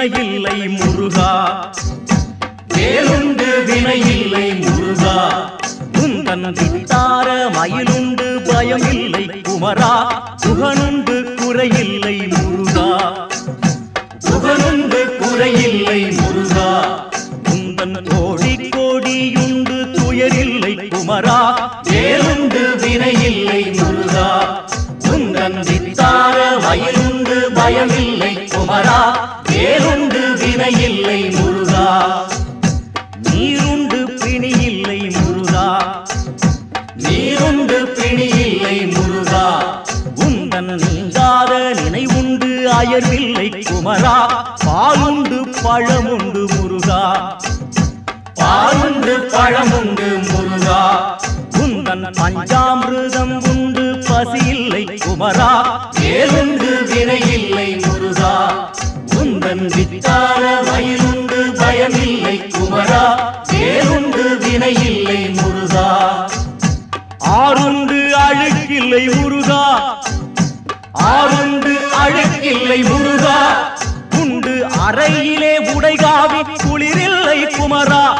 வினையில்லை முருகா. வேலுண்டு வினையில்லை முருகா. உந்தன் விட்டார மயிலுண்டு பயம் இல்லை குமரா. சுகனுண்டு குறையில்லை முருகா. சுகனுண்டு குறையில்லை உண்டு பிணியில்லை முருகா. உந்தன் நீங்காத நினைவுண்டு அயர்வில்லை குமரா. பாலுண்டு பழமுண்டு முருகா. பாலுண்டு பழமுண்டு முருகா. உந்தன் பஞ்சாமிருதம் உண்டு பசியில்லை குமரா. ஏழுண்டு வினையில்லை முருகா. உந்தன் வித்தார வயலுண்டு பயமில்லை குமரா. ஏழுண்டு வினையில்லை முருகா ஆறுண்டு அழுக்கில்லை முருகா. ஆறுண்டு அழுக்கில்லை முருகா. உண்டு அறையிலே உடைகாவி குளிரில்லை குமரா.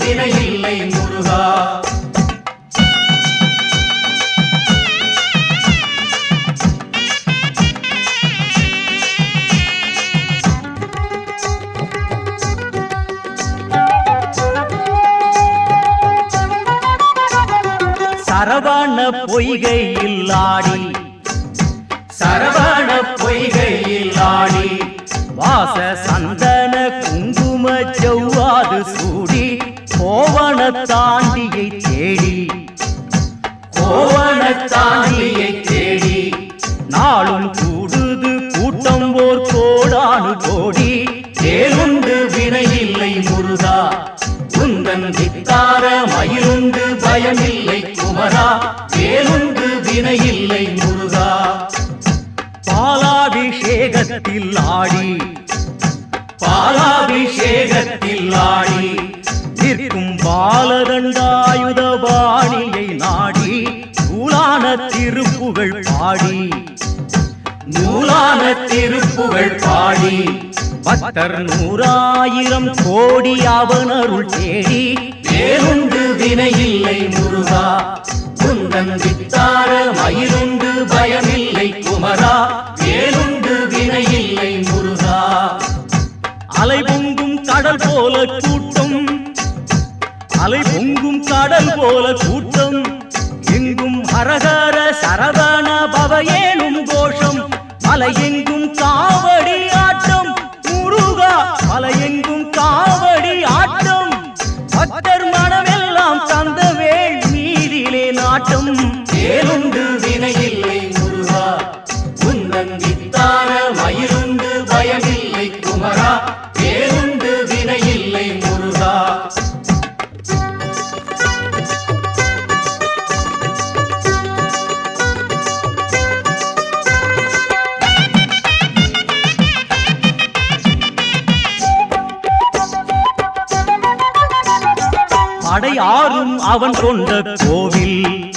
வேலுண்டு முருகா. சரவண பொய்கையில் ஆடி. சரவண பொய்கையில் ஆடி. வாச சந்தன குங்கும செவ்வ கோவணத்தாண்டியை தேடி கோவணத்தாண்டியை தேடி நாளும் கூடுது கூட்டம் ஓர் கோடானு கோடி தேலுண்டு வினையில்லை முருகா குந்தன் சித்தார மயிலுண்டு பயமில்லை குமரா வேலுண்டு வினையில்லை முருகா. பாலாபிஷேகத்தில் ஆடி பாலாபிஷேகத்தில் ஆடி நிற்கும் பாலதண்டாயுத பாணியை நாடி நூலான திருப்புகள் பாடி. நூலான திருப்புகள் பாடி. பத்தர் நூறாயிரம் கோடி அவனருள் தேடி. வேறுண்டு வினையில்லை முருகா. குந்தன் வித்தார மயிருண்டு பயமில்லை குமரா. வேலுண்டு வினையில்லை முருகா. அலை பொங்கும் கடல் போல கூட்டம் அலை பொங்கும் கடல் போல கூட்டம். எங்கும் ஹரஹர சரவண ஏனும் கோஷம். மலையின் படையாரும் அவன் கொண்ட கோவில்.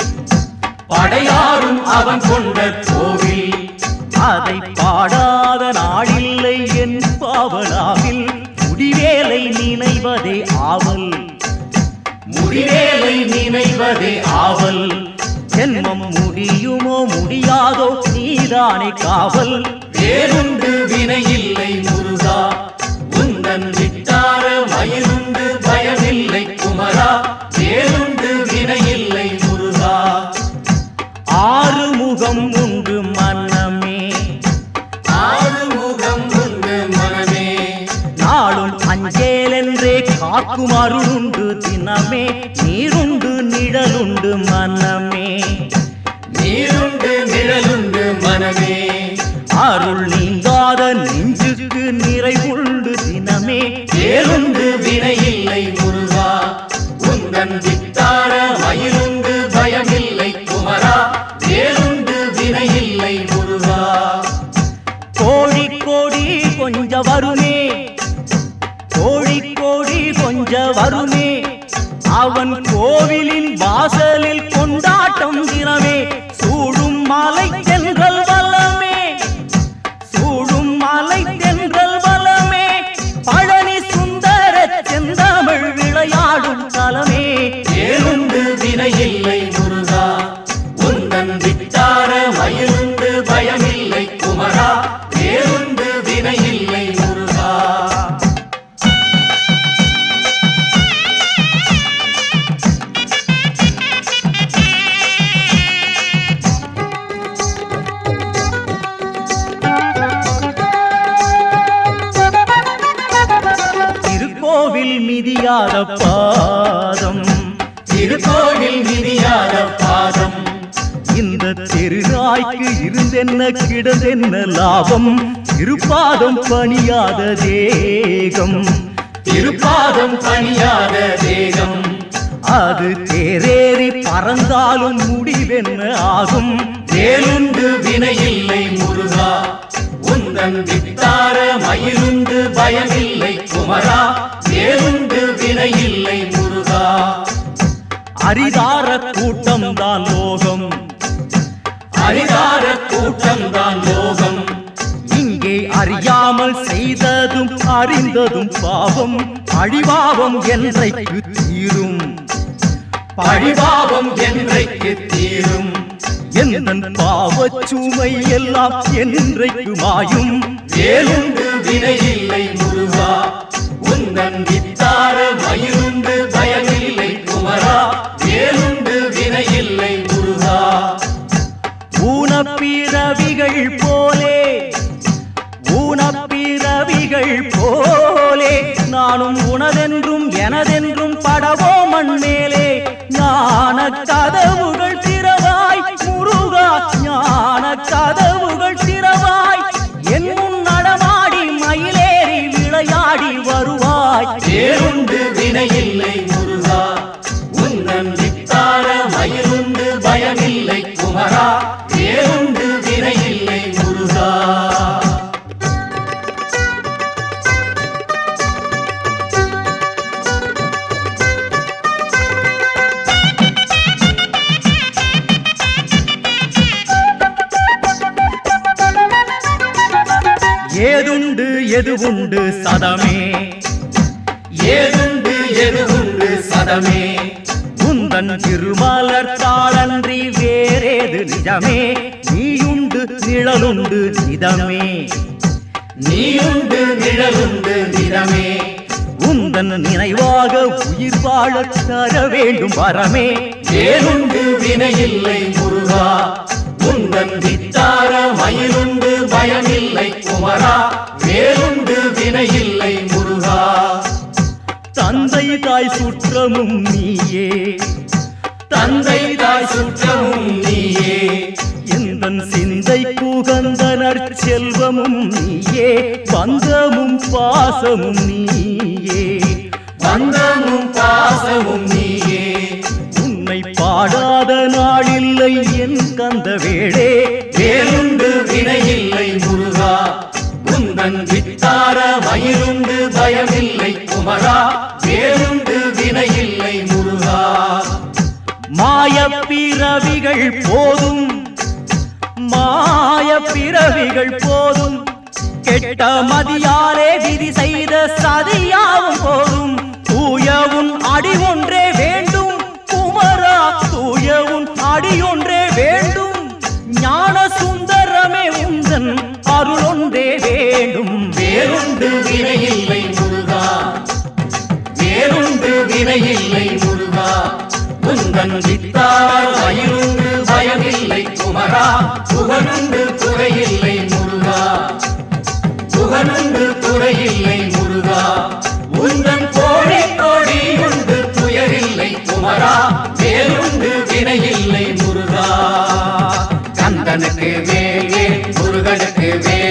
படையாரும் அவன் கொண்ட கோவில். அதை பாடாத நாளில்லை என் பாவலாவில். முடிவேலை நினைவதே ஆவல். முடிவேலை நினைவதே ஆவல். ஜென்மம் முடியுமோ முடியாதோ நீதானே காவல். வேறுண்டு வினையில்லை முரு வேறுண்டு வினையில்லை முருகா. ஆறு முகம் உண்டு மன்னமே ஆறு முகம் உண்டு மனமே. நாளும் அஞ்சேலென்றே காக்கும் அருளுண்டு தினமே. நீருண்டு நிழலுண்டு மனமே. நீருண்டு நிழலுண்டு மனமே. அருள் நீங்காத நெஞ்சுக்கு நிறைவுண்டு தினமே. ஏழுண்டு வினையில்லை முருகா. உந்தன் மயிலுண்டு பயமில்லை குமரா வேலுண்டு வினையில்லை முருகா. கோடி கோடி கொஞ்ச வருமே கோடி கோடி கொஞ்ச வருமே அவன் கோவிலின் வாசலில் கொண்டாட்டம் தினமே சூடும் மாலை வினையில்லை முருகா. உந்தன் விட்டார மயிலுண்டு பயமில்லை குமரா. ஏழுண்டு வினையில்லை முருகா. திருக்கோவில் மிதியாத பாதம். திருக்கோ இந்த தெருநாய்க்கு இருந்தென்ன கிடந்தென்ன லாபம்? இருப்பாதம் பணியாத தேகம். திருப்பாதம் பணியாத தேகம். அது தேரேறி பறந்தாலும் முடிவென்ன ஆகும்? ஏழுண்டு வினையில்லை முருகா. உந்தன் வித்தார மயிலுண்டு பயமில்லை குமரா. ஏழுண்டு வினையில்லை முருகா. அரிதார கூட்டம் தான் லோகம். அரிதார கூட்டம்தான் மோகம் இங்கே அறியாமல் செய்ததும் அறிந்ததும் பாவம். அழிவாவம் என்றைக்கு தீரும்? பழிபாவம் என்றைக்கு தீரும்? எந்த பாவச்சுமை எல்லாம் என்றைக்கு மாயும்? ஏழுண்டு வினையில் ஞான கதவு சதமே உந்தன் திருமலர் தாளன்றி வேறேது நிஜமே. நீயுண்டு நிழலுண்டு நிதமே. நீயுண்டு நிழலுண்டு நிறமே உந்தன் நினைவாக உயிர் வாழத் தர வேண்டும் வரமே ஏழுண்டு வினையில்லை சுற்றமும் நீயே. தந்தை தாய் சுற்றமும் நீயே. எந்தன் சிந்தை குகந்தனர் நற்செல்வமும் நீயே. பந்தமும் பாசமும் நீயே. பந்தமும் பாசமும் நீயே. உன்னை பாடாத நாளில்லை என் கந்த வேளே வேலுண்டு வினையில்லை முருகா. குந்தன் வித்தார மயிலுண்டு பயமில்லை குமரா. வேலுண்டு மாய பிறவிகள் போதும். மாய பிறவிகள் போதும். கெட்ட மதியாலே விதி செய்த சதியாவும் போதும். தூயவும் அடி ஒன்றே வேண்டும். குமரா தூயவும் அடி ஒன்றே வேண்டும். ஞான சுந்தரமே உந்தன் அருள் ஒன்றே வேண்டும். வேறுண்டு வினையில்லை முருகா. வேறுண்டு வினையில்லை முருகா. உந்தன் புகனுண்டு குறையில்லை முருகா. புகனுண்டு குறையில்லை முருகா. உந்தன் கோடி கோடி உண்டு துயரில்லை குமரா. வேலுண்டு வினையில்லை முருகா. கந்தனுக்கு வேலே முருகனுக்கு வேலே